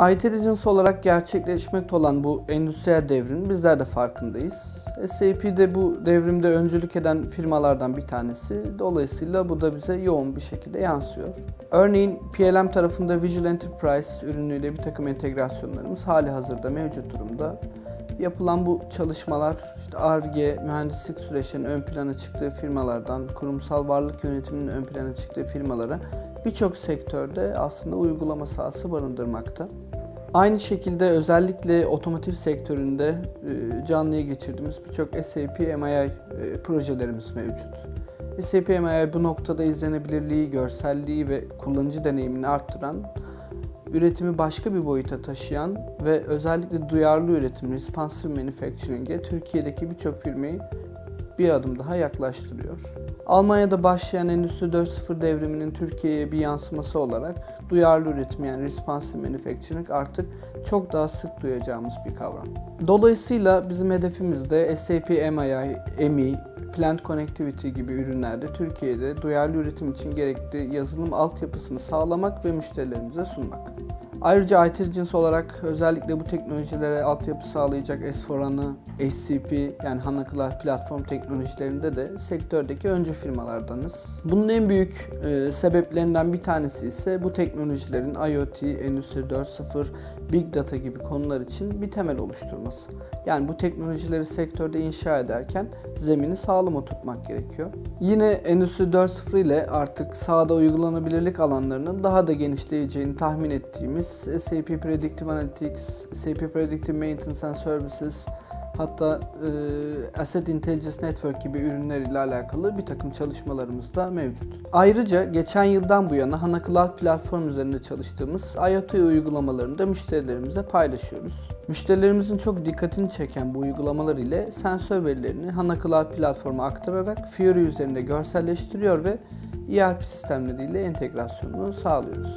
IT Agency olarak gerçekleşmekte olan bu endüstriyel devrin bizler de farkındayız. SAP de bu devrimde öncülük eden firmalardan bir tanesi. Dolayısıyla bu da bize yoğun bir şekilde yansıyor. Örneğin PLM tarafında Visual Enterprise ürünüyle bir takım entegrasyonlarımız hali hazırda mevcut durumda. Yapılan bu çalışmalar işte ARGE, mühendislik süreçlerinin ön plana çıktığı firmalardan kurumsal varlık yönetiminin ön plana çıktığı firmalara birçok sektörde aslında uygulama sahası barındırmakta. Aynı şekilde özellikle otomotiv sektöründe e, canlıya geçirdiğimiz birçok SAP MII e, projelerimiz mevcut. SAP MII bu noktada izlenebilirliği, görselliği ve kullanıcı deneyimini arttıran, üretimi başka bir boyuta taşıyan ve özellikle duyarlı üretim, responsive manufacturing'e Türkiye'deki birçok firmayı bir adım daha yaklaştırıyor. Almanya'da başlayan Endüstri 4.0 devriminin Türkiye'ye bir yansıması olarak duyarlı üretim yani responsive manufacturing artık çok daha sık duyacağımız bir kavram. Dolayısıyla bizim hedefimiz de SAP MII, MI, Plant Connectivity gibi ürünlerde Türkiye'de duyarlı üretim için gerekli yazılım altyapısını sağlamak ve müşterilerimize sunmak. Ayrıca IT Agency olarak özellikle bu teknolojilere altyapı sağlayacak S4HANA, HCP yani HANA Cloud platform teknolojilerinde de sektördeki öncü firmalardanız. Bunun en büyük e, sebeplerinden bir tanesi ise bu teknolojilerin IoT, Endüstri 4.0, Big Data gibi konular için bir temel oluşturması. Yani bu teknolojileri sektörde inşa ederken zemini sağlam oturtmak gerekiyor. Yine Endüstri 4.0 ile artık sahada uygulanabilirlik alanlarının daha da genişleyeceğini tahmin ettiğimiz SAP Predictive Analytics, SAP Predictive Maintenance and Services, hatta e, Asset Intelligence Network gibi ürünler ile alakalı bir takım çalışmalarımız da mevcut. Ayrıca geçen yıldan bu yana HANA Cloud platform üzerinde çalıştığımız IoT uygulamalarını da müşterilerimize paylaşıyoruz. Müşterilerimizin çok dikkatini çeken bu uygulamalar ile sensör verilerini HANA Cloud platforma aktararak Fiori üzerinde görselleştiriyor ve ERP sistemleriyle entegrasyonunu sağlıyoruz.